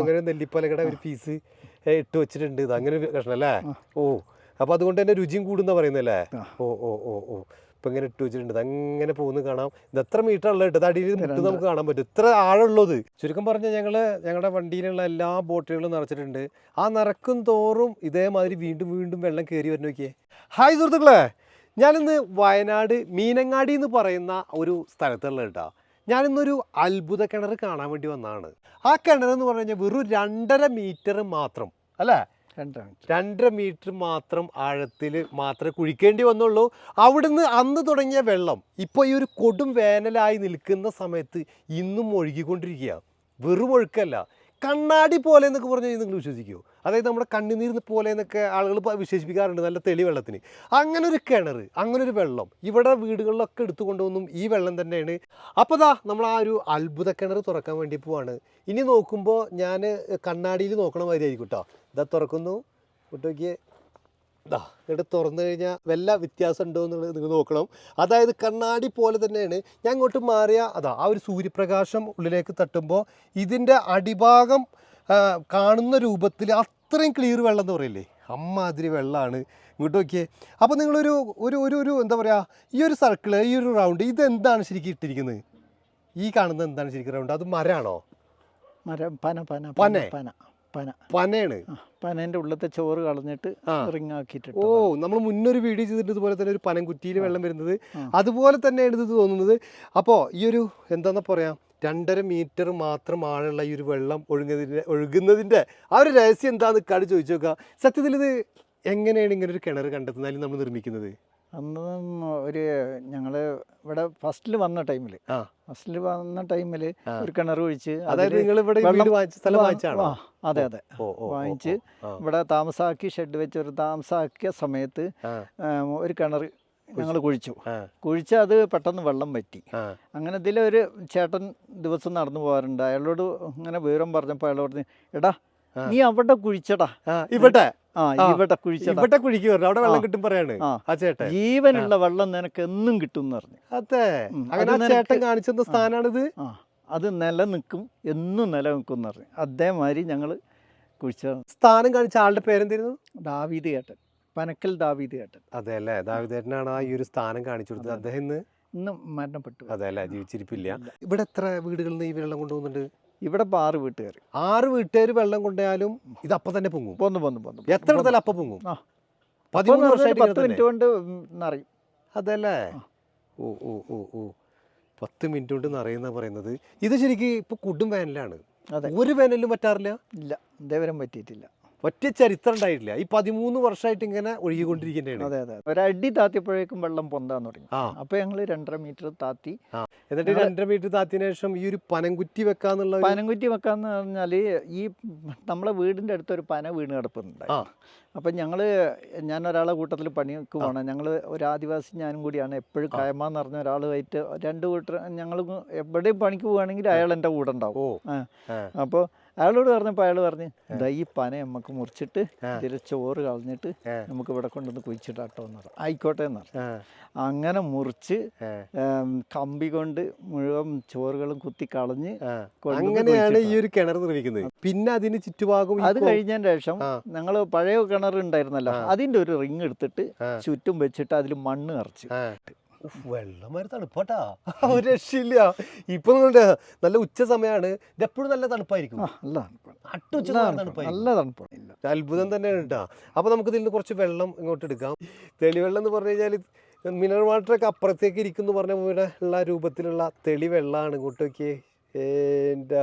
അങ്ങനെ നെല്ലിപ്പലകട ഒരു പീസ് ഇട്ട് വെച്ചിട്ടുണ്ട്. ഇത് അങ്ങനെ ഒരു കഷ്ണം അല്ലേ? ഓ അപ്പൊ അതുകൊണ്ട് തന്നെ രുചിയും കൂടുന്ന പറയുന്നല്ലേ ഓ ഓ ഓ ഓ. ഇപ്പൊ ഇങ്ങനെ ഇട്ട് വെച്ചിട്ടുണ്ട്. അങ്ങനെ പോകുന്നു കാണാം. ഇത് എത്ര മീറ്റർ ഉള്ളത് ഇട്ടത് അടിയിൽ മുട്ട് നമുക്ക് കാണാൻ പറ്റും. ഇത്ര ആഴമുള്ളത്. ചുരുക്കം പറഞ്ഞാൽ ഞങ്ങൾ ഞങ്ങളുടെ വണ്ടിയിലുള്ള എല്ലാ ബോട്ടുകളും നിറച്ചിട്ടുണ്ട്. ആ നിറക്കും തോറും ഇതേമാതിരി വീണ്ടും വീണ്ടും വെള്ളം കയറി വരുന്ന നോക്കിയേ. ഹായ് സുഹൃത്തുക്കളെ. ഞാനിന്ന് വയനാട് മീനങ്ങാടി എന്ന് പറയുന്ന ഒരു സ്ഥലത്തുള്ള കേട്ടോ. ഞാനിന്നൊരു അത്ഭുത കിണർ കാണാൻ വേണ്ടി വന്നാണ് ആ കിണർ എന്ന് പറഞ്ഞു കഴിഞ്ഞാൽ വെറും രണ്ടര മീറ്റർ മാത്രം അല്ലേ? രണ്ടര മീറ്റർ. മാത്രം ആഴത്തിൽ മാത്രമേ കുഴിക്കേണ്ടി വന്നുള്ളൂ. അവിടുന്ന് അന്ന് തുടങ്ങിയ വെള്ളം ഇപ്പോൾ ഈ ഒരു കൊടും വേനലായി നിൽക്കുന്ന സമയത്ത് ഇന്നും ഒഴുകിക്കൊണ്ടിരിക്കുക വെറും ഒഴുക്കല്ല കണ്ണാടി പോലെ എന്നൊക്കെ പറഞ്ഞാൽ നിങ്ങൾ വിശ്വസിക്കുമോ അതായത് നമ്മുടെ കണ്ണുനീർ പോലെ എന്നൊക്കെ ആളുകൾ വിശേഷിപ്പിക്കാറുണ്ട് നല്ല തെളി വെള്ളത്തിന്. അങ്ങനെ ഒരു കിണർ അങ്ങനെ ഒരു വെള്ളം ഇവിടെ വീടുകളിലൊക്കെ എടുത്തു കൊണ്ടുവന്നും ഈ വെള്ളം തന്നെയാണ്. അപ്പോൾ ദാ നമ്മൾ ആ ഒരു അത്ഭുത കിണർ തുറക്കാൻ വേണ്ടി പോവാണ്. ഇനി നോക്കുമ്പോൾ ഞാൻ കണ്ണാടിയിൽ നോക്കണ മാതിരി ആയിരിക്കും കേട്ടോ ഇതാ തുറക്കുന്നു നോക്കിയേ. ഇതാ എന്നിട്ട് തുറന്നു കഴിഞ്ഞാൽ വല്ല വ്യത്യാസം ഉണ്ടോ എന്നുള്ളത് നിങ്ങൾ നോക്കണം. അതായത് കണ്ണാടി പോലെ തന്നെയാണ്. ഞാൻ ഇങ്ങോട്ട് മാറിയ അതാ ആ ഒരു സൂര്യപ്രകാശം ഉള്ളിലേക്ക് തട്ടുമ്പോൾ ഇതിന്റെ അടിഭാഗം കാണുന്ന രൂപത്തിൽ അത്രയും ക്ലിയർ വെള്ളം എന്ന് പറയില്ലേ? അമ്മാതിരി വെള്ളമാണ് ഇങ്ങോട്ട് നോക്കിയേ. അപ്പോൾ നിങ്ങളൊരു ഒരു ഒരു ഒരു എന്താ പറയുക ഈ ഒരു സർക്കിൾ ഈ ഒരു റൗണ്ട് ഇതെന്താണ് ശരിക്കും ഇട്ടിരിക്കുന്നത്? ഈ കാണുന്നത് എന്താണ് ശരിക്കും റൗണ്ട് അത് മരമാണോ മരം പന പന. പന പന. പന. പനയാണ്? പനേന്റെ ഉള്ളത്തെ ചോറ് കളഞ്ഞിട്ട്. റിങ് ആക്കിയിട്ട് ഓ നമ്മൾ മുന്നൊരു വീഡിയോ ചെയ്തിട്ട് ഇതുപോലെ തന്നെ ഒരു പനം കുറ്റിയിൽ വെള്ളം വരുന്നത്. അതുപോലെ തന്നെയാണ് ഇത് തോന്നുന്നത്. അപ്പോൾ ഈ ഒരു എന്താണെന്ന് പറയാം? രണ്ടര മീറ്റർ മാത്രം ആഴമുള്ള ഈ ഒരു വെള്ളം ഒഴുകുന്നതിന്റെ ഒഴുകുന്നതിന്റെ ആ ഒരു രഹസ്യം എന്താന്ന് കാട് ചോദിച്ചു നോക്കുക സത്യത്തിൽ ഇത് എങ്ങനെയാണ് ഇങ്ങനെ ഒരു കിണർ കണ്ടെത്തുന്നതിൽ നമ്മൾ നിർമ്മിക്കുന്നത്? അന്ന് ഒരു ഞങ്ങൾ ഇവിടെ ഫസ്റ്റിൽ വന്ന ടൈമിൽ ആ. ഫസ്റ്റിൽ വന്ന ടൈമിൽ ഒരു കിണർ ഒഴിച്ച് അതായത് നിങ്ങൾ ഇവിടെ അതെ അതെ. വാങ്ങിച്ച് ഇവിടെ താമസാക്കി ഷെഡ് വെച്ച് ഒരു താമസാക്കിയ സമയത്ത് ഒരു കിണർ ഞങ്ങൾ കുഴിച്ചു. കുഴിച്ച അത് പെട്ടെന്ന് വെള്ളം വറ്റി. അങ്ങനെ ഇതിലൊരു ചേട്ടൻ ദിവസം നടന്നു പോകാറുണ്ട്. അയാളോട് ഇങ്ങനെ വിവരം പറഞ്ഞപ്പോൾ പറഞ്ഞു എടാ. നീ അവിടെ കുഴിച്ചടാ. ഇവിടെ. ആ. ഇവിടെ പറഞ്ഞു അവിടെ വെള്ളം കിട്ടും പറയാണ് ആ. ചേട്ടൻ. ജീവനുള്ള വെള്ളം നിനക്ക് എന്നും കിട്ടും എന്ന് പറഞ്ഞു. അതെ. അങ്ങനെ ചേട്ടൻ കാണിച്ചെന്ന സ്ഥാനാണിത്? അത് നിലനിൽക്കും എന്നും നിലനിൽക്കും എന്ന് പറഞ്ഞു. അതേമാതിരി ഞങ്ങൾ കുഴിച്ച സ്ഥാനം കാണിച്ച ആളുടെ പേരെന്തായിരുന്നു? ദാവീദ് ഏട്ടൻ പനക്കൽ ദാവീദ് ഏട്ടൻ അതെ അല്ലേ? ദാവിദേട്ടനാണ് ആ ഈ ഒരു സ്ഥാനം കാണിച്ചു കൊടുത്തത്. അദ്ദേഹം ഇന്ന് മരണപ്പെട്ടു. അതെ അല്ലേ? ജീവിച്ചിരിപ്പില്ല. ഇവിടെ എത്ര വീടുകളിൽ നിന്ന് ഈ വെള്ളം കൊണ്ടുപോകുന്നുണ്ട്? ഇവിടെ ഇപ്പം ആറ് വീട്ടുകാർ ആറ് വീട്ടുകാർ വെള്ളം കൊണ്ടുപോയാലും ഇത് അപ്പം തന്നെ പൊങ്ങും. പൊന്നു പൊന്നു പൊന്നു എത്ര ഇടത്തല്ല അപ്പം പൊങ്ങും. ആ. പതിമൂന്ന് വർഷം വർഷമായിട്ട് പത്ത് മിനിറ്റ് കൊണ്ട് നിറയും. അതല്ലേ? ഓ ഓ ഓ ഓ. പത്ത് മിനിറ്റ് കൊണ്ട് നിറയുന്ന പറയുന്നത്. ഇത് ശരിക്കും ഇപ്പൊ കുടും വേനലാണ്. ഒരു വേനലും പറ്റാറില്ല? ഇല്ല. ഇതേവരം പറ്റിയിട്ടില്ല. ഒറ്റ ചരിത്രം ഉണ്ടായിട്ടില്ല. ഈ പതിമൂന്ന് വർഷമായിട്ട് ഇങ്ങനെ ഒഴുകിക്കൊണ്ടിരിക്കുന്നതാണ്. അതെ അതെ. ഒരടി താത്തിയപ്പോഴേക്കും വെള്ളം പൊന്താൻ തുടങ്ങി. അപ്പൊ ഞങ്ങൾ രണ്ടര മീറ്റർ താത്തി. എന്നിട്ട് ഞങ്ങൾ രണ്ടര മീറ്റർ താത്തിന് ശേഷം ഈ ഒരു പനംകുറ്റി വെക്കാന്നുള്ള പനംകുറ്റി വെക്കാന്ന് പറഞ്ഞാൽ ഈ നമ്മളെ വീടിന്റെ അടുത്ത് ഒരു പന വീണ് കിടപ്പുന്നുണ്ട് അപ്പൊ ഞങ്ങൾ ഞാൻ ഒരാളെ കൂട്ടത്തിൽ പണിക്ക് പോകണം ഞങ്ങൾ ഒരു ആദിവാസി ഞാനും കൂടിയാണ് എപ്പോഴും കയമാന്ന് പറഞ്ഞ ഒരാളുമായിട്ട്. രണ്ട് കൂട്ടർ ഞങ്ങൾ എവിടെയും പണിക്ക് പോവുകയാണെങ്കിൽ അയാൾ എന്റെ കൂടെ ഉണ്ടാവും. അപ്പോൾ അയാളോട് പറഞ്ഞപ്പോൾ അയാൾ പറഞ്ഞ് ഇതാ ഈ പന നമുക്ക് മുറിച്ചിട്ട്. ഇതിൽ ചോറ് കളഞ്ഞിട്ട് നമുക്ക് ഇവിടെ കൊണ്ടുവന്ന് കുഴിച്ചിട്ടാട്ടോ എന്ന് പറഞ്ഞു. ആയിക്കോട്ടെ എന്ന് പറഞ്ഞു. അങ്ങനെ മുറിച്ച് കമ്പി കൊണ്ട് മുഴുവൻ ചോറുകളും കുത്തി കളഞ്ഞ് അങ്ങനെയാണ് ഈ ഒരു കിണർ നിർമ്മിക്കുന്നത്. പിന്നെ അതിന് ചുറ്റുഭാഗം അത് കഴിഞ്ഞതിന് ശേഷം. ഞങ്ങൾ പഴയ കിണർ ഉണ്ടായിരുന്നല്ലോ. അതിന്റെ ഒരു റിങ് എടുത്തിട്ട് ചുറ്റും വെച്ചിട്ട് അതിൽ മണ്ണ് നിറച്ചു. വെള്ളം വരെ തണുപ്പാട്ടാ. ഒരു രക്ഷയില്ല. ഇപ്പൊ നല്ല ഉച്ച സമയമാണ് ഇത് എപ്പോഴും നല്ല തണുപ്പായിരിക്കും. അട്ടുച്ച നല്ല തണുപ്പാണ്. അത്ഭുതം തന്നെയാണ് കേട്ടോ. അപ്പോൾ നമുക്ക് ഇതിൽ നിന്ന് കുറച്ച് വെള്ളം ഇങ്ങോട്ട് എടുക്കാം. തെളിവെള്ളം എന്ന് പറഞ്ഞു കഴിഞ്ഞാൽ മിനറൽ വാട്ടറൊക്കെ അപ്പുറത്തേക്ക് ഇരിക്കുന്നു പറഞ്ഞ പോലെ ഉള്ള രൂപത്തിലുള്ള തെളി ഇങ്ങോട്ട് നോക്കിയേ. എന്റെ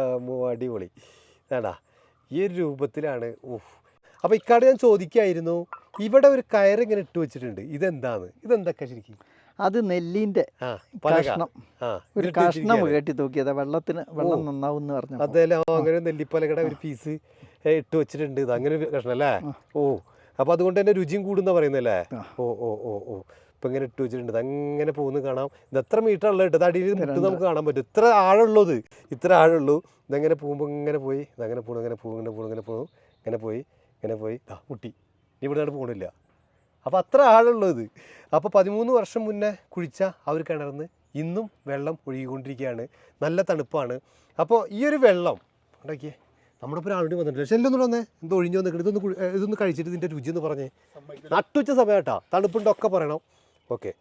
അടിപൊളി. വേണ്ടാ ഈ ഒരു രൂപത്തിലാണ്. ഓഹ് അപ്പോൾ ഇക്കാട് ഞാൻ ചോദിക്കായിരുന്നു. ഇവിടെ ഒരു കയർ ഇങ്ങനെ ഇട്ട് വെച്ചിട്ടുണ്ട്. ഇതെന്താണ് ഇതെന്തൊക്കെ ശരിക്കും? അത് നെല്ലിന്റെ കഷ്ണം. ഒരു കഷ്ണം. കെട്ടി തൂക്കിയതാ വെള്ളത്തിന് വെള്ളം നന്നാവും എന്ന് പറഞ്ഞു അതേലോ അങ്ങനെ നെല്ലിപ്പലകട ഒരു പീസ് ഇട്ട് വെച്ചിട്ടുണ്ട്. ഇത് അങ്ങനെ ഒരു കഷ്ണം അല്ലേ? ഓ അപ്പൊ അതുകൊണ്ട് തന്നെ രുചിയും കൂടുന്ന പറയുന്നല്ലേ ഓ ഓ ഓ ഓ. ഇപ്പൊ ഇങ്ങനെ ഇട്ട് വെച്ചിട്ടുണ്ട്. അങ്ങനെ പോകുന്നു കാണാം. ഇത് എത്ര മീറ്റർ ഉള്ളത് ഇട്ടത് അടിയിൽ മുട്ട്. നമുക്ക് കാണാൻ പറ്റും. ഇത്ര ആഴമുള്ളത് ഇത്ര ആഴമുള്ളൂ. ഇതങ്ങനെ പോകുമ്പോൾ ഇങ്ങനെ പോയി. ഇതങ്ങനെ പോകണം ഇങ്ങനെ പോകും ഇങ്ങനെ പോകണം ഇങ്ങനെ പോകും ഇങ്ങനെ പോയി ഇങ്ങനെ പോയി. ആ മുട്ടി. ഇനി ഇവിടെ നിന്ന് പോകണില്ല അപ്പോൾ അത്ര ഇത് അപ്പോൾ പതിമൂന്ന് വർഷം മുന്നേ കുഴിച്ച ആ ഒരു കിണറിന്ന് ഇന്നും വെള്ളം ഒഴുകിക്കൊണ്ടിരിക്കുകയാണ്. നല്ല തണുപ്പാണ്. അപ്പോൾ ഈ ഒരു വെള്ളം ഉണ്ടാക്കിയേ നമ്മുടെ ഇപ്പോൾ ആളുടെ വന്നിട്ടില്ല പക്ഷെ എല്ലാം വന്നേ എന്തോ ഒഴിഞ്ഞു വന്നിട്ട് ഇതൊന്ന് ഇതൊന്ന് കഴിച്ചിട്ട് ഇതിന്റെ രുചി എന്ന് പറഞ്ഞേ. നട്ടുച്ച സമയം കേട്ടാ തണുപ്പുണ്ടൊക്കെ പറയണം. ഓക്കെ.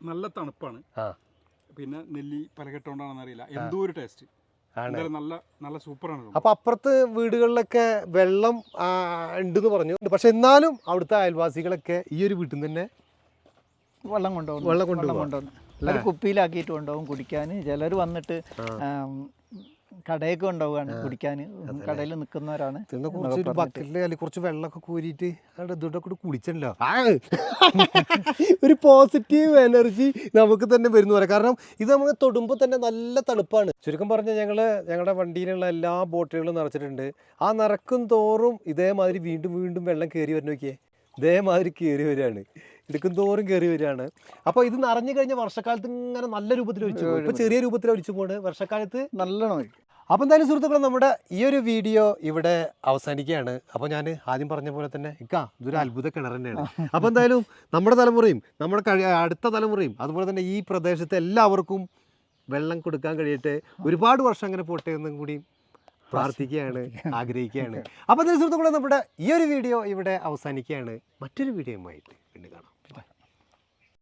നല്ല തണുപ്പാണ്. ആ. പിന്നെ നെല്ലി പലകെട്ടോണ്ടാണെന്ന് അറിയില്ല എന്തോ ഒരു ടേസ്റ്റ്. നല്ല നല്ല സൂപ്പറാണ് അപ്പൊ അപ്പുറത്ത് വീടുകളിലൊക്കെ വെള്ളം ഉണ്ട് ഉണ്ടെന്ന് പറഞ്ഞു. പക്ഷെ എന്നാലും അവിടുത്തെ അയൽവാസികളൊക്കെ ഈ ഒരു വീട്ടിൽ നിന്ന് തന്നെ വെള്ളം കൊണ്ടുപോകും വെള്ളം കൊണ്ടുപോകും. കുപ്പിയിലാക്കിയിട്ട് കൊണ്ടുപോകും കുടിക്കാൻ. ചിലർ വന്നിട്ട് കടയൊക്കെ ഉണ്ടാവുകയാണ് കുടിക്കാൻ. കടയിൽ നിൽക്കുന്നവരാണ് കുറച്ച് പറഞ്ഞിട്ട്. ബക്കറ്റിൽ അല്ലെങ്കിൽ കുറച്ച് വെള്ളമൊക്കെ കോരിയിട്ട് അവിടെ ഇതോടെ കൂടെ കുടിച്ചല്ലോ? ഒരു പോസിറ്റീവ് എനർജി നമുക്ക് തന്നെ വരുന്നു പറയാം. കാരണം ഇത് നമുക്ക് തൊടുമ്പോൾ തന്നെ നല്ല തണുപ്പാണ്. ചുരുക്കം പറഞ്ഞാൽ ഞങ്ങൾ ഞങ്ങളുടെ വണ്ടിയിലുള്ള എല്ലാ ബോട്ടുകളും നിറച്ചിട്ടുണ്ട്. ആ നിറക്കും തോറും ഇതേമാതിരി വീണ്ടും വീണ്ടും വെള്ളം കയറി വരുന്ന നോക്കിയേ. ഇതേമാതിരി കയറി വരികയാണ്. എടുക്കും തോറും കയറി വരികയാണ്. അപ്പോൾ ഇത് നിറഞ്ഞു കഴിഞ്ഞ വർഷക്കാലത്ത് ഇങ്ങനെ നല്ല രൂപത്തിൽ ഒഴിച്ചു പോകും ഇപ്പോൾ ചെറിയ രൂപത്തിൽ ഒഴിച്ചു പോണ്. വർഷക്കാലത്ത് നല്ലോണം. അപ്പോൾ എന്തായാലും സുഹൃത്തുക്കളെ നമ്മുടെ ഈ ഒരു വീഡിയോ ഇവിടെ അവസാനിക്കുകയാണ്. അപ്പോൾ ഞാൻ ആദ്യം പറഞ്ഞ പോലെ തന്നെ ഇക്കാ ഇതൊരു അത്ഭുത കിണർ തന്നെയാണ്. അപ്പോൾ എന്തായാലും നമ്മുടെ തലമുറയും നമ്മുടെ കഴി അടുത്ത തലമുറയും അതുപോലെ തന്നെ ഈ പ്രദേശത്തെ എല്ലാവർക്കും വെള്ളം കൊടുക്കാൻ കഴിയട്ടെ. ഒരുപാട് വർഷം അങ്ങനെ പോട്ടെ എന്നും കൂടി പ്രാർത്ഥിക്കുകയാണ് ആഗ്രഹിക്കുകയാണ്. അപ്പോൾ അതിന് സുഹൃത്തുക്കളെ നമ്മുടെ ഈ ഒരു വീഡിയോ ഇവിടെ അവസാനിക്കുകയാണ്. മറ്റൊരു വീഡിയോയുമായിട്ട് വീണ്ടും കാണാം.